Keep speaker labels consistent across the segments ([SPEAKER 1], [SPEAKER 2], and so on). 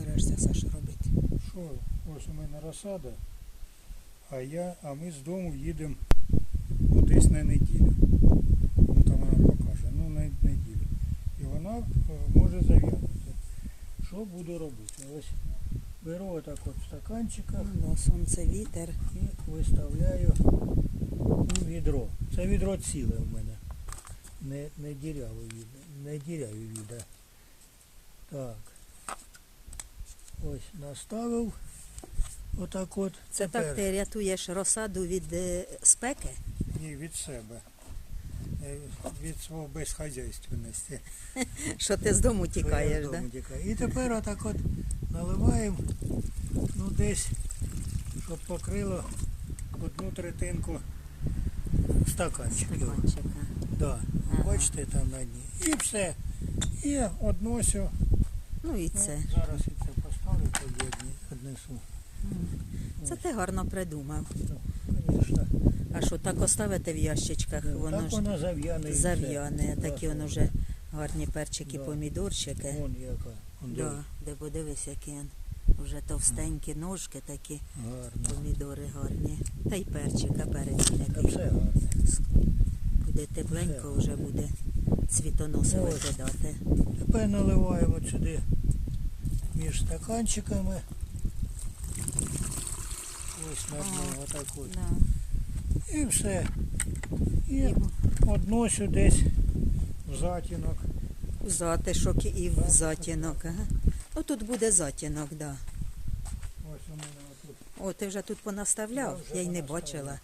[SPEAKER 1] зберешся, Саш, робити?
[SPEAKER 2] Що, ось у мене розсада, а я, а ми з дому їдемо десь на неділю. Ну там вона покаже, ну на неділю. І вона е, може зав'янути. Що буду робити? Ось беру отак от в стаканчиках
[SPEAKER 1] Ну, сонце, вітер.
[SPEAKER 2] і виставляю у відро. Це відро ціле в мене. Не, не діряве віде. Не діряві віде. Так. Ось наставив. Отак от.
[SPEAKER 1] Це
[SPEAKER 2] Тепер-
[SPEAKER 1] так ти рятуєш розсаду від е, спеки?
[SPEAKER 2] Ні, від себе. Е, Від свого безхазяйственності.
[SPEAKER 1] Що ти з дому тікаєш,
[SPEAKER 2] з
[SPEAKER 1] да?
[SPEAKER 2] І тепер отак от наливаємо, ну десь, щоб покрило одну третинку стаканчиків.
[SPEAKER 1] Стаканчика.
[SPEAKER 2] Да.
[SPEAKER 1] Ага.
[SPEAKER 2] Бачите там на дні. І все. І односю.
[SPEAKER 1] Ну і
[SPEAKER 2] Ну, зараз і це поставлю, тоді однесу.
[SPEAKER 1] Це ти гарно придумав.
[SPEAKER 2] Звісно.
[SPEAKER 1] А що так оставити в ящичках, воно
[SPEAKER 2] так
[SPEAKER 1] ж
[SPEAKER 2] воно зав'яне.
[SPEAKER 1] зав'яне,
[SPEAKER 2] Да,
[SPEAKER 1] такі воно вже гарні перчики,
[SPEAKER 2] Да.
[SPEAKER 1] помідорчики.
[SPEAKER 2] Вон яка. Вон
[SPEAKER 1] Да, де подивись, які він. вже товстенькі ножки такі,
[SPEAKER 2] Гарно.
[SPEAKER 1] помідори гарні. Та й перчика перець який.
[SPEAKER 2] все гарне.
[SPEAKER 1] Буде тепленько, вже буде цвітоноси викидати.
[SPEAKER 2] Тепер наливаємо сюди між стаканчиками. Ось
[SPEAKER 1] А,
[SPEAKER 2] отак от.
[SPEAKER 1] Да.
[SPEAKER 2] І все. І односю десь в затінок.
[SPEAKER 1] в затишок і в
[SPEAKER 2] Так,
[SPEAKER 1] затінок. Ага. Ну тут буде затінок, так. Да.
[SPEAKER 2] Ось у мене отут.
[SPEAKER 1] О, ти вже тут
[SPEAKER 2] Я
[SPEAKER 1] понаставляв,
[SPEAKER 2] вже
[SPEAKER 1] я й не бачила.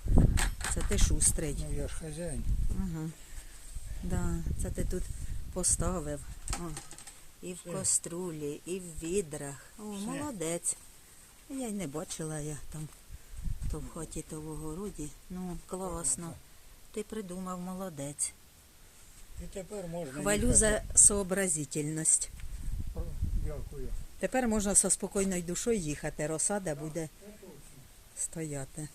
[SPEAKER 1] Це ти шустрий.
[SPEAKER 2] Ну я ж хазяїн.
[SPEAKER 1] Ага. Да, це ти тут поставив. О, і в
[SPEAKER 2] Все.
[SPEAKER 1] каструлі, і в відрах. О,
[SPEAKER 2] Все.
[SPEAKER 1] молодець. Я й не бачила я там то в хаті, то в огороді. Ну, класно. Ти придумав молодець.
[SPEAKER 2] І тепер можна.
[SPEAKER 1] Хвалю
[SPEAKER 2] їхати.
[SPEAKER 1] за сообразительність.
[SPEAKER 2] Дякую.
[SPEAKER 1] Тепер можна зі спокійною душою їхати, розсада буде стояти.